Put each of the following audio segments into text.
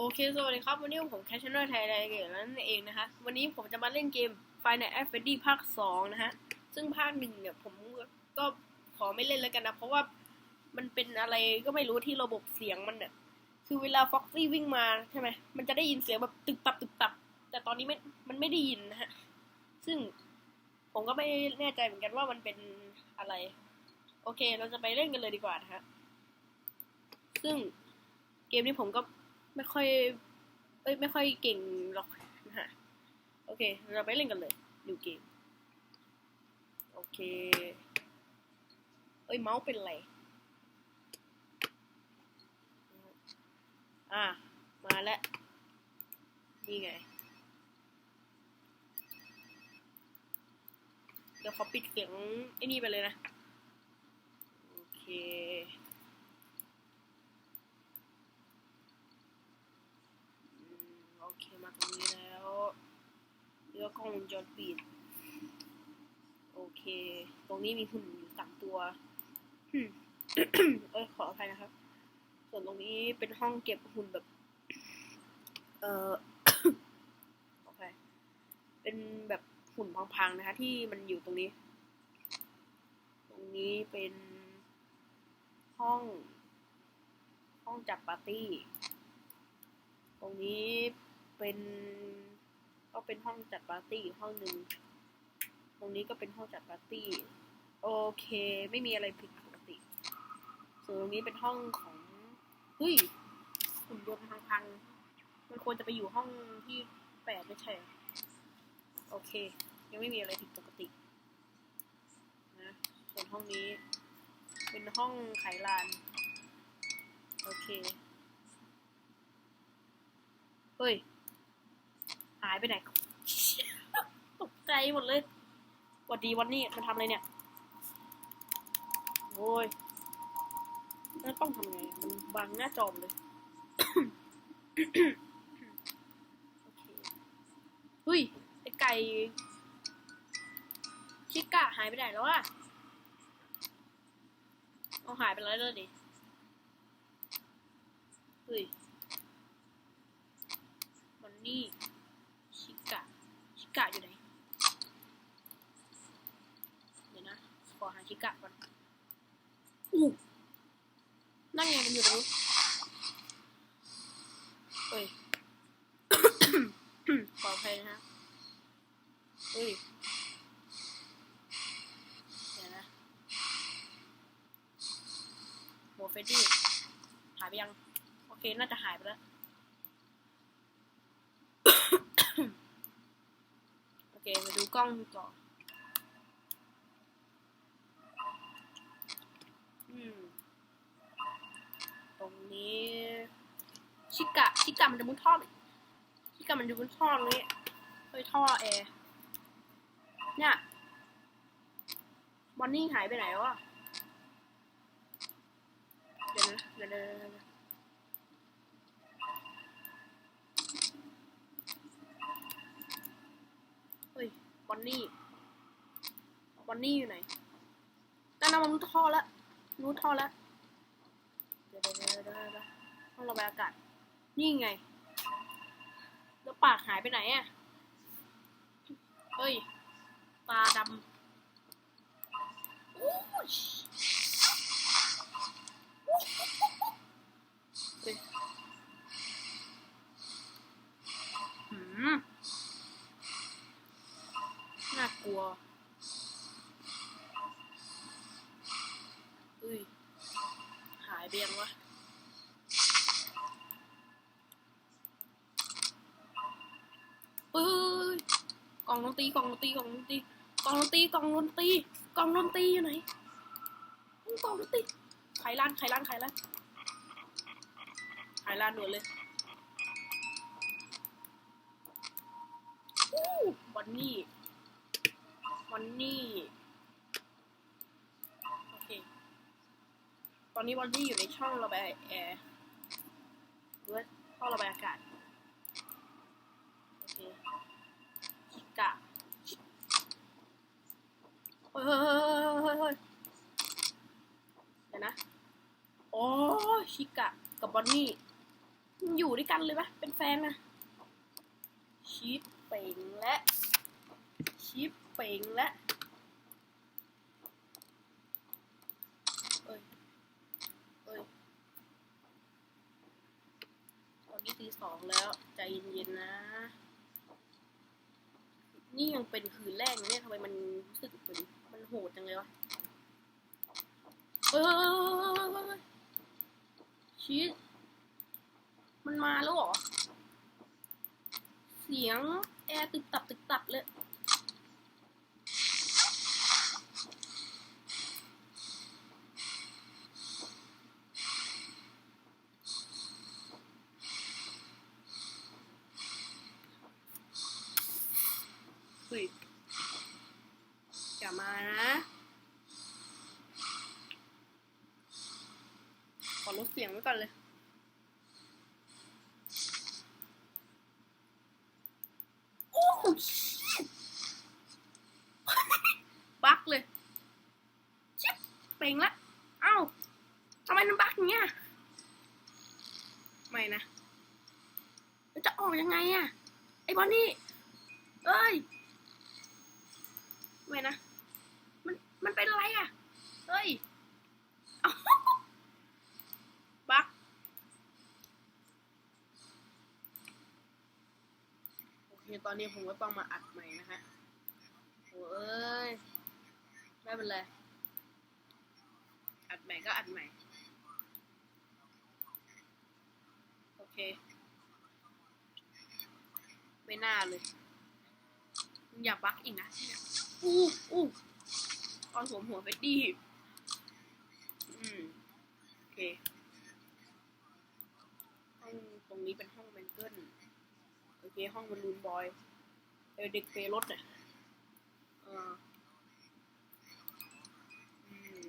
โอเค สวัสดีครับ วันนี้ผมแคชเนอร์ไทยแลนด์นั่นเองนะคะ วันนี้ผมจะมาเล่นเกม Final f r e d d y ภาค2นะฮะ ซึ่งภาคหนึ่งเนี่ยผมก็ขอไม่เล่นแล้วกันนะ เพราะว่ามันเป็นอะไรก็ไม่รู้ที่ระบบเสียงมันเนี่ย คือเวลาฟ็อกซี่วิ่งมาใช่ไหม มันจะได้ยินเสียงแบบตึกตับตึกตับ แต่ตอนนี้ไม่มันไม่ได้ยินนะฮะ ซึ่งผมก็ไม่แน่ใจเหมือนกันว่ามันเป็นอะไร โอเค เราจะไปเล่นกันเลยดีกว่านะฮะ ซึ่งเกมนี้ผมก็ ไม่ค่อยเอ้ยไม่ค่อยเก่งหรอกนะฮะโอเค เราไปเล่นกันเลยดูเกม โอเค เอ้ยเมาส์เป็นไร อ่ามาแล้ว นี่ไง เดี๋ยวขอปิดเสียงไอ้นี่ไปเลยนะ โอเค อืมโอเคมาตรงนี้แล้ว เรือกล้องวงจรปิดโอเค ตรงนี้มีหุ่นอยู่สามตัวเอ้ยขออภัยนะครับ ส่วนตรงนี้เป็นห้องเก็บหุ่นแบบ เออขออภัยเป็นแบบหุ่นพังๆนะคะ ที่มันอยู่ตรงนี้ ตรงนี้เป็นห้อง ห้องจัดปาร์ตี้ ตรงนี้เป็น ก็เป็นห้องจัดปาร์ตี้ห้องหนึ่งตรงนี้ก็เป็นห้องจัดปาร์ตี้ โอเค ไม่มีอะไรผิดปกติ ส่วนตรงนี้เป็นห้องของเฮ้ยหุ่นยนต์พังๆมันควรจะไปอยู่ห้องที่แปดไม่ใช่โอเค ยังไม่มีอะไรผิดปกตินะส่วนห้องนี้ เป็นห้องไขลาน โอเค เฮ้ยายไปไหน ตกใจหมดเลยวัดดีวันนี้มันทำอะไรเนี่ย โอ้ยแล้วต้องทำไง มันบังหน้าจอมเลย โอเคเฮ้ยไอไก่ ชิกะหายไปไหนแล้วอะเอาหายไปแล้วเลยดิเฮ้ยวันนี้ กะอยู่ไหน เดี๋ยวนะ ขอหาชิกะก่อนอู้นั่นไงมันอยู่ตรงนู้นเฮ้ยขออภัยนะฮะเฮ้ยเดี๋ยวนะโมเฟดดี้หายไปยัง โอเค น่าจะหายไปแล้ว มาดูกล้องต่ออืมตรงนี้ ชิกะ ชิกะมันจะมุดท่อไหมชิกะมันจะมุดท่อตรงนี้เฮ้ยท่อแอร์เนี่ยบอนนี่หายไปไหนวะเดี๋ยวนะเดี๋ยวเดี๋ยวเดี๋ยวเดี๋ยวเฮ้ย บอนนี่บอนนี่อยู่ไหนนั่นน่ะมันรู้ท่อแล้วรู้ท่อแล้วเดี๋ยวเดี๋ยวเดี๋ยวเดี๋ยวเดี๋ยวต้องระบายอากาศ นี่ไง แล้วปากหายไปไหนอะ เฮ้ย ตาดำโอ้ยเฮ้ยหืมน่าก ลัวเฮ้ย หายไปยังวะเฮ้ยกล่องดนตรีกล่องดนตรีกล่องดนตรีกล่องดนตรีกล่องดนตรีกล่องดนตรีอยู่ไหนกล่องดนตรีไขร้านไขร้านไขร้านไขร้านด่วนเลยอู้บอนนี่ บอนนี่โอเค ตอนนี้บอนนี่อยู่ในช่องระบายแอร์หรือว่าท่อระบายอากาศ โอเคชิกะเฮ้ยเฮ้ยเฮ้ยเฮ้ยเดี๋ยวนะ โอ้ชิกะกับบอนนี่อยู่ด้วยกันเลยปะเป็นแฟนนะชิปเป่งและชิป ป่งและเอ้ยเอ้ยตอนนี้ตีสองแล้ว ใจเย็นๆนะ นี่ยังเป็นคืนแรกเนี่ยทำไมมันรู้สึกเหมือนมันโหดจังเลยวะเอ้ยชิดมันมาแล้วเหรอ เสียงแอร์ตึกตับตึกตับเลย เฮ้ย อย่ามานะขอลดเสียงไว้ก่อนเลยโอ้โหบักเลยชิบเป่งละเอ้าทำไมมันบักอย่างเงี้ยไม่นะแล้วจะออกยังไงอะไอ้บอลนี่เอ้ยไม่นะ มันมันเป็นอะไรอะ เฮ้ยเอ้าบักโอเค ตอนนี้ผมก็ต้องมาอัดใหม่นะฮะโอ้เอ้ย ไม่เป็นไร อัดใหม่ก็อัดใหม่ โอเค ไม่น่าเลย อย่าบักอีกนะอู้อู้ต อนสวมหัวเฟดดี้ อืม โอเค ห้องตรงนี้เป็นห้องแมนเกิลโอเค ห้องบอลลูนบอยเด็กเฟรถเนี่ยเอออืม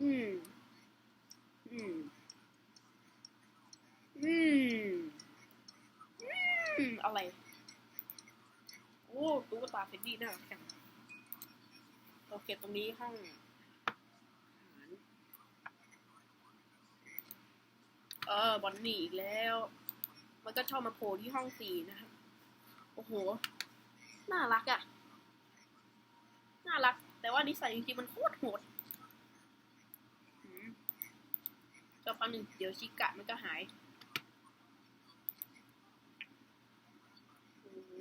อืม อืม อืม อืม อะไร โอ้ตุ๊กตาเฟดดี้น่ารักจัง โอเคตรงนี้ห้องเออบอนนี่อีกแล้ว มันก็ชอบมาโผล่ที่ห้องสี่นะครับ โอ้โห น่ารักอะ่ะ น่ารัก แต่ว่านิสัยจริงๆมันโคตรโหดอืมก็แปังหนึ่งเดี๋ยวชิกะมันก็หาย โอ้โห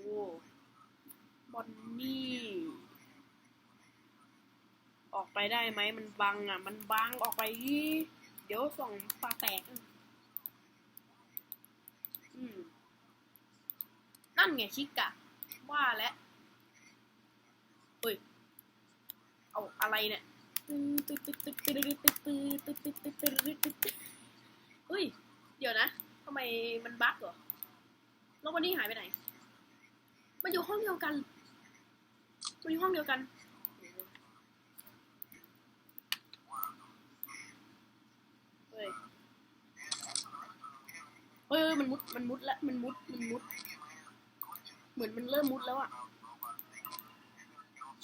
บอนนี่ ออกไปได้ไหมมันบังอะ มันบังออกไปดิเดี๋ยวส่องปลาแตก อืม นั่นไงชิกะว่าแล้วเฮ้ย เอาอะไรเนี่ยเฮ้ย เดี๋ยวนะทำไมมันบั๊กเหรอ แล้ววันนี้หายไปไหน มันอยู่ห้องเดียวกัน มันอยู่ห้องเดียวกัน เฮ้ย เฮ้ยเฮ้ยมันมุด มันมุดแล้วมันมุด มันมุด เหมือนมันเริ่มมุดแล้วอะ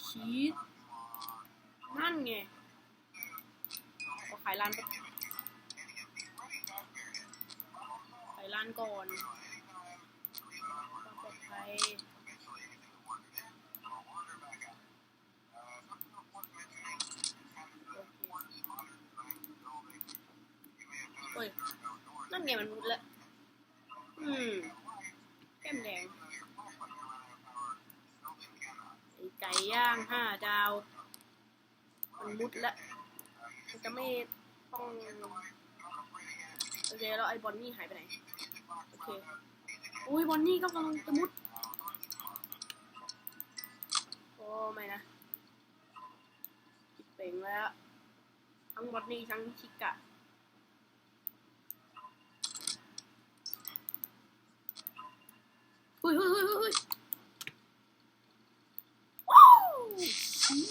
ชีสนั่นไงเอขายร้านไปขายร้านก่อนปลอดภัยโอเคเฮ้ยนั่นไงมันมุดแล้ว อืม แก้มแดง ไอไก่ ย่างห้าดาว มันมุดแล้วมันจะไม่ต้อง โอเค แล้วไอ้บอนนี่หายไปไหน โอเค อุ้ยบอนนี่ก็กำลังจะมุด โอ้ ไม่นะจิบเป่งแล้ว ทั้งบอนนี่ทั้งชิกะ เฮ้ยเฮ้ยเฮ้ยเฮ้ยว้าวชีส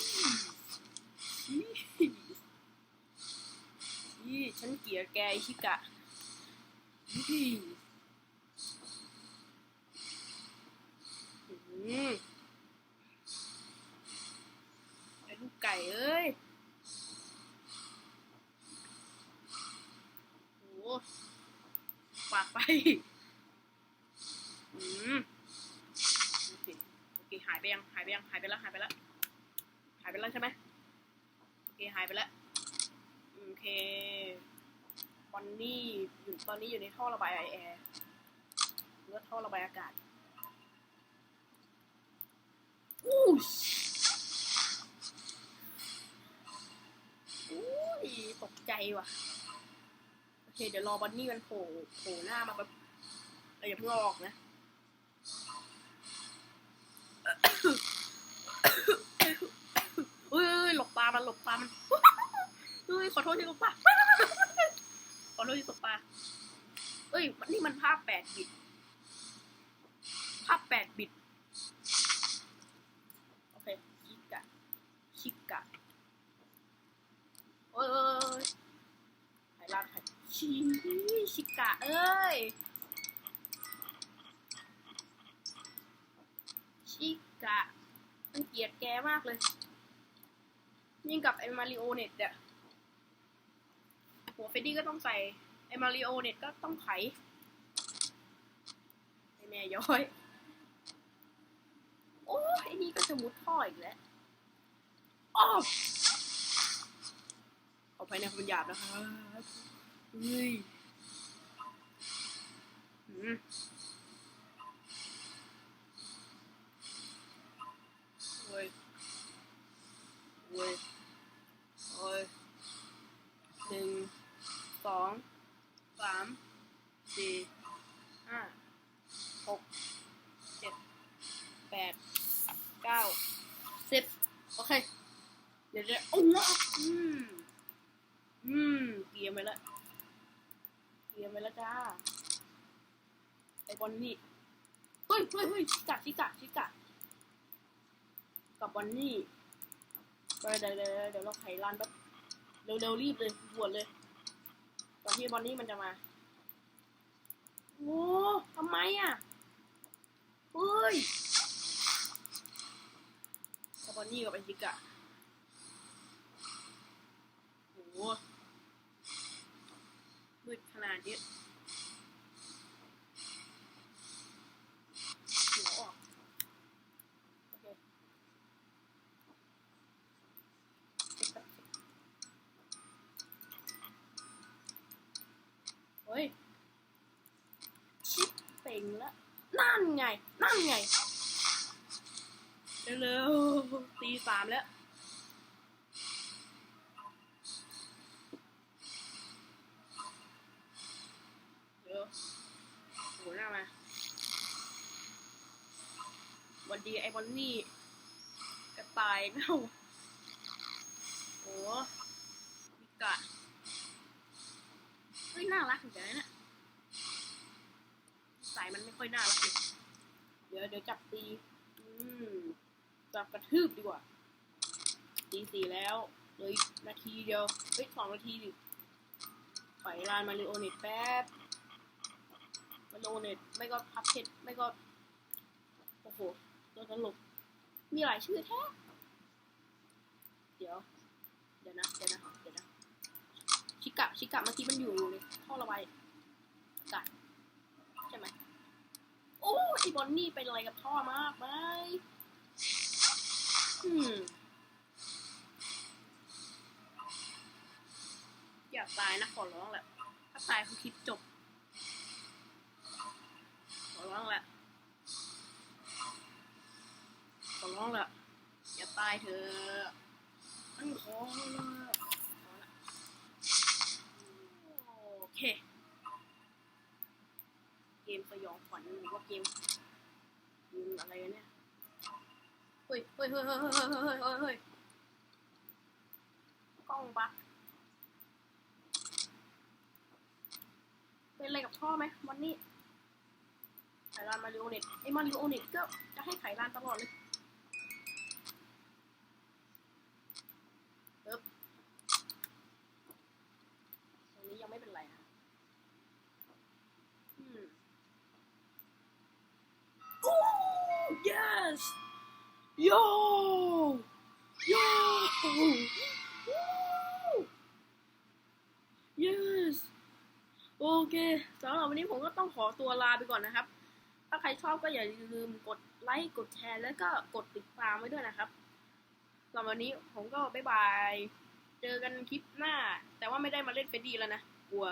ชีสชีสฉันเกลียดแกไอชิกะชีสอืมไอ้ลูกไก่เอ้ยโอ้ฝากไปอืมโอเคโอเคหายไปยัง หายไปยัง หายไปแล้ว หายไปแล้ว หายไปแล้วใช่ไหมโอเค หายไปแล้ว โอเค บอนนี่อยู่ตอนนี้อยู่ในท่อระบายไอแอร์หรือว่าท่อระบายอากาศอู้อุ้ยตกใจว่ะ โอเค เดี๋ยวรอบอนนี่มันโผล่โผล่หน้ามาแบบเราอย่าเพิ่งออกนะเฮ้ยหลบปลามันหลบปลามันเฮ้ยขอโทษที่หลบปลา อโทษที่หลบปาเอ้ยนี่มันภาพแปดบิต ภาพแปดบิต โอเค ชิกะ ชิกะเอ้ยเอ้ยเอ้ยหายลาหายชิชิกะ เอ้ย ชิกะ มันเกลียดแกมากเลย ยิ่งกับไอมาริโอเน็ตอะ หัวเฟดดี้ก็ต้องใส่ไอมาริโอเน็ตก็ต้องไขไอแม่ย้อย โอ้ไอนี่ก็จะมุดท่ออีกแล้วอ้อขอภายในคำหยาบนะครับเฮ้ยอืมเว้ยเว้ยโอ้ยหนึ่ง สองสามสี่ห้าหกเจ็ดแปดเก้าสิบโอเค เดี๋ยวเดี๋ยวโอ้โหอืม อืมเตรียมไปแล้วเตรียมไปแล้วจ้า ไอบอลนี่ เฮ้ยเฮ้ยเฮ้ยชิกะชิกะชิกะ กับบอนนี่เดี๋ยวเดี๋ยวเดี๋ยวเดี๋ยวเราไขรันแป๊บเร็วๆรีบเลยด่วนเลย อนที่บอนนี่มันจะมา โอ้ทำไมอะเฮ้ยบอนนี่กับไอจิกะโอ้มืดขนาดนี้หัวออกโอเค เฮ้ย ชิปเป่งแล้ว นั่น ไงนั่นไง เร็วๆตีสามแล้ว เดี๋ยวโหหน้ามา วันดีไอ้บอนนี่กระต่ายเน่าโอ้มิกะเฮ้ยน่ารักเหมือนกันนะเนี่ยสายมันไม่ค่อยน่ารักเลย ดี๋ยวเดี๋ยวจับตี อืม จับกระทืบดีกว่าตีสี่แล้วเลยนาทีเดียวเฮ้ยสองนาทีดิปล่อยลานมาริโอเน็ตแป๊บมาริโอเน็ตไม่ก็พับเพชรไม่ก็ โอ้โห ตัวตลก มีหลายชื่อแท้ เดี๋ยว เดี๋ยวนะ เดี๋ยวนะ เดี๋ยวนะ ชิกะ ชิกะเมื่อกี้มันอยู่ในท่อระบายอากาศใช่ไหม โอ้ไอบอนนี่เป็นอะไรกับท่อมากไหมอืม อยากตายนะขอร้องแหละ ถ้าตายคือคลิปจบ ขอร้องแหละ ขอร้องแหละ อย่าตายเถอะมันขอละขอละโอเค เกมสยองขวัญหรือว่า เกมเกมอะไรเนี่ยเฮ้ยเฮ้ยเฮ้ยเฮ้ยเฮ้ยเฮ้ยเฮ้ยเฮ้ยกล้องบักเป็นอะไรกับพ่อไหมวันนี้ไขลานมาริโอเน็ตไอ้มาริโอเน็ตก็จะให้ไขลานตลอดเลยเอ๊บตรงนี้ยังไม่เป็นไรนะ Hmm. Oh yes! Yo! Yo! Yes! โอเคสำหรับวันนี้ผมก็ต้องขอตัวลาไปก่อนนะครับ ถ้าใครชอบก็อย่าลืมกดไลค์ กดแชร์ แล้วก็กดติดตามไว้ด้วยนะครับสำหรับวันนี้ผมก็บ๊ายบาย เจอกันคลิปหน้า แต่ว่าไม่ได้มาเล่นเฟดดี้แล้วนะ กลัว